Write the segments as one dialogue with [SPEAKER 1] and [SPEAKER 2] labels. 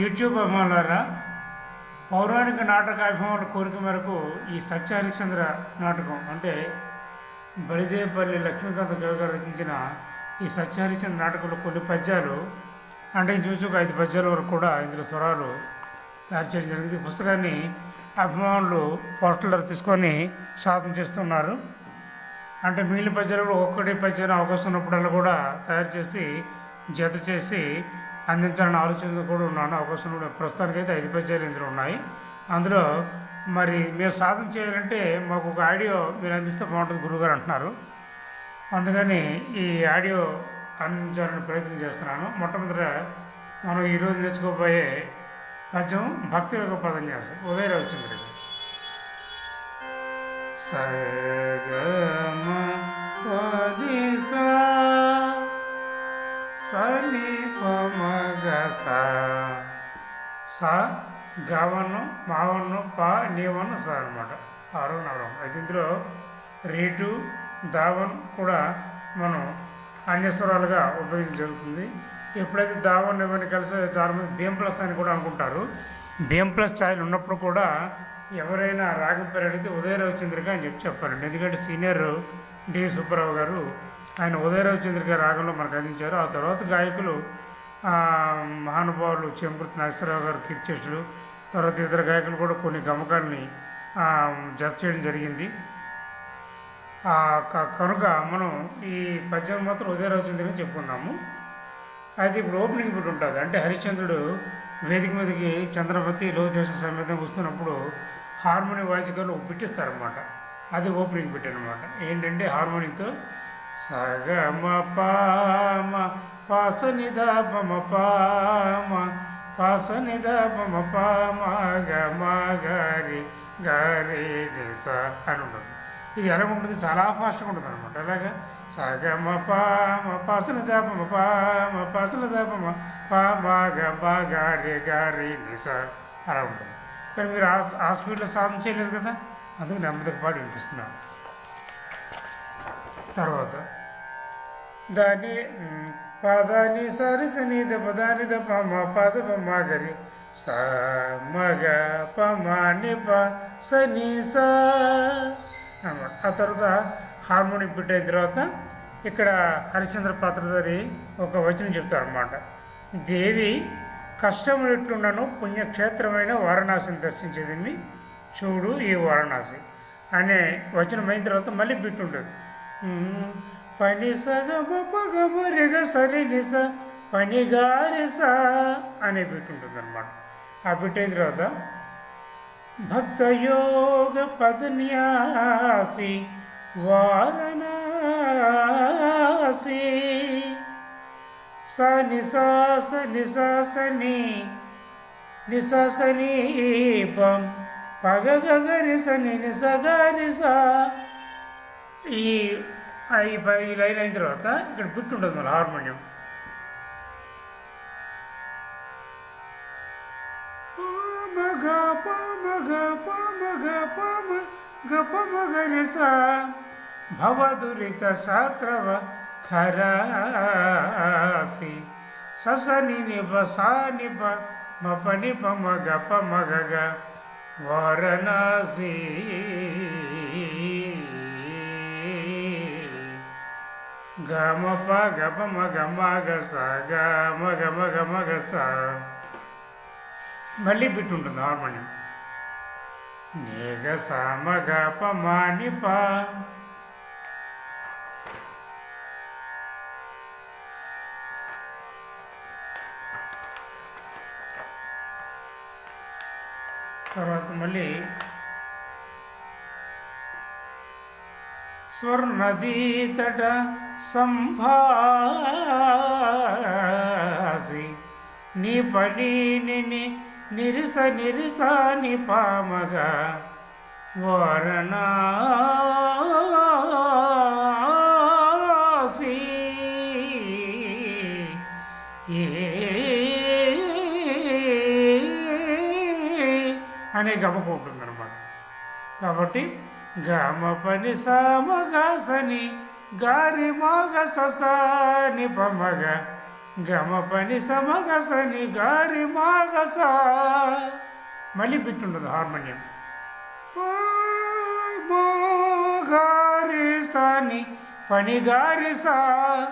[SPEAKER 1] YouTube అభిమానులారా పౌరాణిక నాటక అభిమానుల కోరిక మేరకు ఈ సత్యహరిశ్చంద్ర నాటకం అంటే బలిజేపల్లి లక్ష్మీకాంత గవి గారు రచించిన ఈ సత్యహరిశ్చంద్ర నాటకంలో కొన్ని పద్యాలు అంటే చూసి ఒక ఐదు పద్యాల వరకు కూడా ఇందులో స్వరాలు తయారు చేయడం జరిగింది. ఈ పుస్తకాన్ని అభిమానులు పోస్టల్ ధర తీసుకొని సాధన చేస్తున్నారు. అంటే మిగిలిన పద్యాలు కూడా ఒక్కటి పద్యాన్ని అవకాశం ఉన్నప్పుడల్లా కూడా తయారు చేసి జత చేసి అందించాలని ఆలోచన కూడా ఉన్నాను. అవకాశం కూడా ప్రస్తుతానికైతే ఐదు పద్యాలు ఇందులో ఉన్నాయి. అందులో మరి మీరు సాధన చేయాలంటే మాకు ఒక ఆడియో మీరు అందిస్తే బాగుంటుంది గురువుగారు అంటున్నారు. అందుకని ఈ ఆడియో అందించాలని ప్రయత్నం చేస్తున్నాను. మొట్టమొదట మనం ఈరోజు నేర్చుకోబోయే పద్యం భక్తి యొక్క పదం చేస్తాం. ఉదయ రవిచంద్రుడి సగమ సా సని పమగ స స గవను మావను ప నీవను స అనమాట ఆరో నవరం. అయితే ఇందులో రేటు దావన్ కూడా మనం అన్యస్వరాలుగా ఉపయోగించడం జరుగుతుంది. ఎప్పుడైతే దావన్ ఇవన్నీ కలిసి చాలామంది బిఎం ప్లస్ అని కూడా అనుకుంటారు. బిఎం ప్లస్ ఛాయలు ఉన్నప్పుడు కూడా ఎవరైనా రాగం పేరు అడిగితే ఉదయరావు చంద్రిక అని చెప్పి చెప్పారండి. ఎందుకంటే సీనియర్ డి సుబ్బారావు గారు ఆయన ఉదయరావు చంద్రిక రాగంలో మనకు అందించారు. ఆ తర్వాత గాయకులు మహానుభావులు చెంపృతి నాగేశ్వరరావు గారు కీర్తిశేషులు తర్వాత ఇతర గాయకులు కూడా కొన్ని గమకాలని జత చేయడం జరిగింది. ఆ, క- కనుక మనం ఈ పద్యం మాత్రం ఉదయరావు రవిచంద్రిక చెప్పుకుందాము. అయితే ఇప్పుడు ఓపెనింగ్ బిట్ ఉంటుంది. అంటే హరిశ్చంద్రుడు వేదిక మీదకి చంద్రపతి లోకేశ సమేతం వస్తున్నప్పుడు హార్మోని వాయిస్గారు బిట్టిస్తారనమాట అది ఓపెనింగ్ బిట్ అనమాట ఏంటంటే హార్మోనియంతో సగమ పామ పాస నిధ పమ పామ పాస నిధ పమ పామ గమ గారి గారి నిస అని ఉంటుంది ఇది ఎలా ఉంటుంది చాలా ఫాస్ట్గా ఉంటుంది అనమాట అలాగా సగమ పామ పాసన దాపమ పామ పాసన దాపమ పామ గమ గారి గారి నిస అలా ఉంటుంది. కానీ మీరు ఆ ఆ స్పీడ్లో సాధన చేయలేదు కదా? అందుకు నెమ్మదిగా పాటు వినిపిస్తున్నాను. తర్వాత దాని పాదాని పదాని సని ద పదాని ద పమ పద మా గరి స మగ పమ ని ప సని స అనమాట ఆ తర్వాత హార్మోనియం బిట్ అయిన తర్వాత ఇక్కడ హరిశ్చంద్ర పాత్రధారి ఒక వచనం చెప్తారన్నమాట. దేవి కష్టములు ఎట్లుండను పుణ్యక్షేత్రమైన వారణాసిని దర్శించేది చూడు ఈ వారణాసి అనే వచనం అయిన తర్వాత మళ్ళీ బిట్టు ఉంటుంది పని సగమ పగమ రిగ సరి నిస పని గారిస అనే బిట్ ఉంటుంది అనమాట ఆ బిట్ అయిన తర్వాత భక్తయోగ పదన్యాసి వారణాసి. స నిసా స నిసా సని నిసా సని ఈ ఆ ఈ లైన్ అయిన తర్వాత ఇక్కడ గుర్తుంటుంది ఉంటుంది మన హార్మోనియం. మగ ప మగ మగ ప మ గ ప మగ రి స. భవదురిత శాత్రవ ఖరాసి. సస ని సా ని మప మ ప ని వారణాసి. గ మ ప గ ప మ గ మ గ స గ మ గ మ గ మ గ స. మళ్ళీ బిట్ ఉంటుంది హార్మోనియం నీగ సమ గ ప మా ని ప. తర్వాత మళ్ళీ స్వర్ణదీతట సంభాసి నీ పని నిని నిరిస నిరిస ని పామగా వారణాసి. అనే గమకం ఉంటుందన్నమాట కాబట్టి గమ పని సామగాసని గారి మగ ససాని పమగ. గమ పని సమగసని గారి మాగస. మళ్ళీ పెట్టుండదు హార్మోనియం. గారి సాని పని గారి సా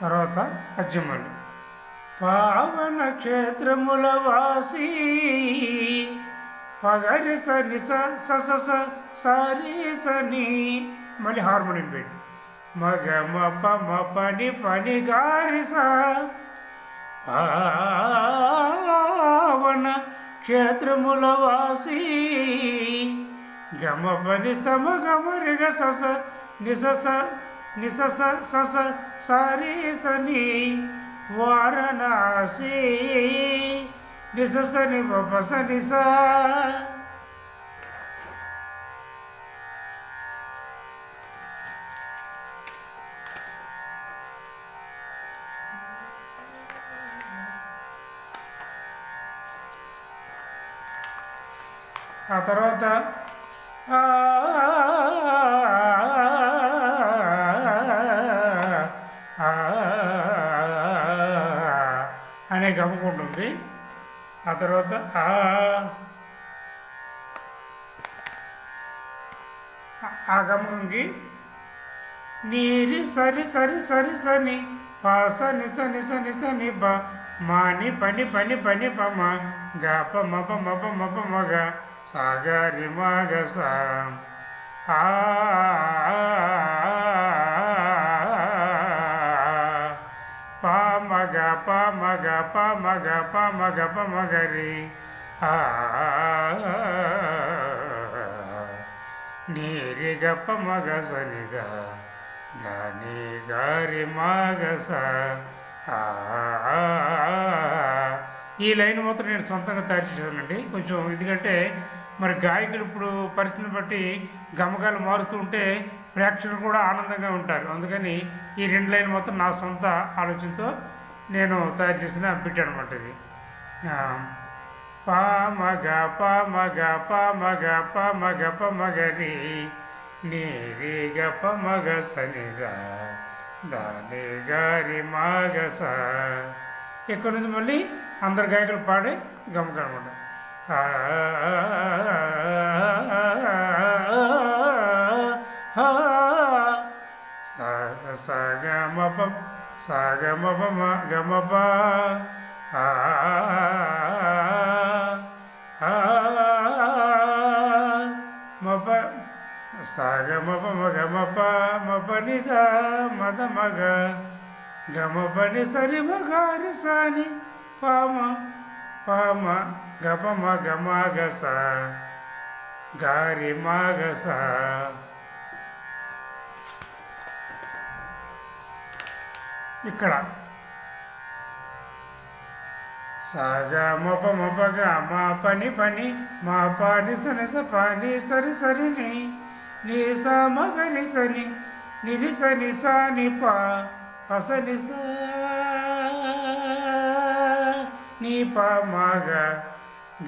[SPEAKER 1] తర్వాత అజ్జమల్లి పావన క్షేత్రముల వాసి పగరి సని స స సని. మళ్ళీ హార్మోనియం పెట్టి మగ మ ప మ పని పని గారి స. పావన క్షేత్రముల వాసి గమ పని సమ గమరిగ సస నిసస నిసస సస సారి సని. వారణాసి నిససని బస నిస ఆ తర్వాత ఆ ఆ తర్వాత ఆ. ఆ గమకంకి నీరి సరి సరి సరి సని పాస నిస నిస నిస ని బ మాని పని పని పని పమ గ ప మ ప మ ప మ ప సా. ఆ. ప మగ ప మగ ప మగరి నీరి గ మగ మ ధని గారి మగస. ఈ లైన్ మాత్రం నేను సొంతంగా తయారు చేశానండి. కొంచెం ఎందుకంటే మరి గాయకులు ఇప్పుడు పరిస్థితిని బట్టి గమకాలు మారుతూ ఉంటే ప్రేక్షకులు కూడా ఆనందంగా ఉంటారు. అందుకని ఈ రెండు లైన్ మొత్తం నా సొంత ఆలోచనతో నేను తయారు చేసిన బిట్ అనమాట ఇది ప మగ ప మగ ప మగ ప మగ ప మగరి నీరి గప మగ సనిగా దాని గారి మాగస ఇక్కడ నుంచి మళ్ళీ అందరు గాయకులు పాడే గమక అనమాట సగ మప సగ మప గమప ఆ మప సాగ మప మగ మప మప నిద మద మగ గమ పని సరి మగారి సాని పామ పామ గప మగ గారి మాగస ఇక్కడ. సాగ మపగ మా పని పని మా పాని సనస పాని సరి సరిని నీ సా మగరి సని నిరి సని ని పా పసని నిస నీ పా మాగ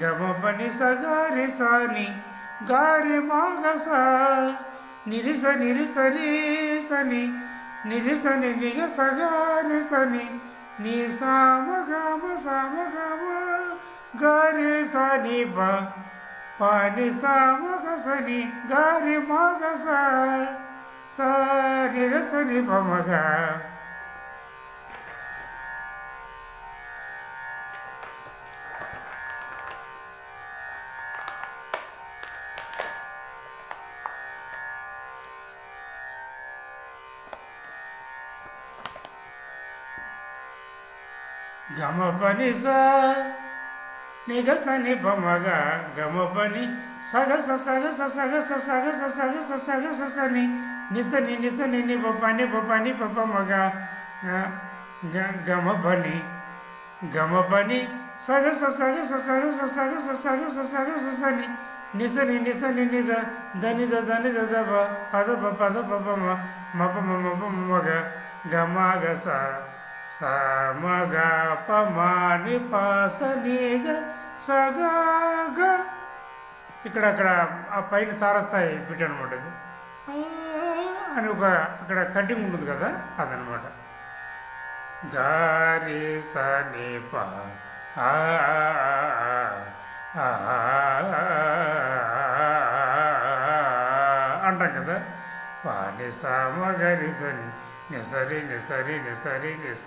[SPEAKER 1] గమ పని సగారి సాని గారి మాగ సా నిరిస నిరిసరి సని నిరిసని నిగ సగారి సని నీ సామ గమ సామ గమ గారి సని బ పాని సామ గసని గారి మాగ సా సారి గసని పమగ గమ పని స నిగ పమగ గమ పని సగస సగస సగస సగస సగస సగస సని నిసని నిసని ని పని పని పప గమ పని గమ పని సగస సగస సగస సగస సగస సగస సని నిసని నిసని నిద దనిద దనిద దని పదప పదప ప పద ప పద ప మగ గమ గ స స మ గ ఇక్కడ అక్కడ ఆ పైన తారస్థాయి బిట్ అనమాట ఇది అని ఒక అక్కడ కటింగ్ ఉంటుంది కదా అదనమాట గారి సని ప అంటాం కదా పాని సామ గరి సని నిసరి నిసరి నిసరి నిస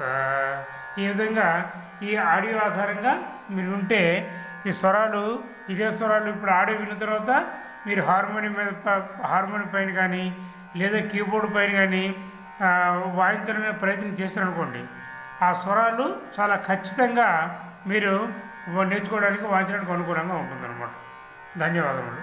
[SPEAKER 1] ఈ విధంగా ఈ ఆడియో ఆధారంగా మీరు ఉంటే ఈ స్వరాలు ఇదే స్వరాలు ఇప్పుడు ఆడియో విన్న తర్వాత మీరు హార్మోనియం మీద హార్మోనియం పైన కానీ లేదా కీబోర్డ్ పైన కానీ వాయించడమే ప్రయత్నం చేశారనుకోండి ఆ స్వరాలు చాలా ఖచ్చితంగా మీరు నేర్చుకోవడానికి వాయించడానికి అనుకూలంగా ఉంటుందన్నమాట. ధన్యవాదములు.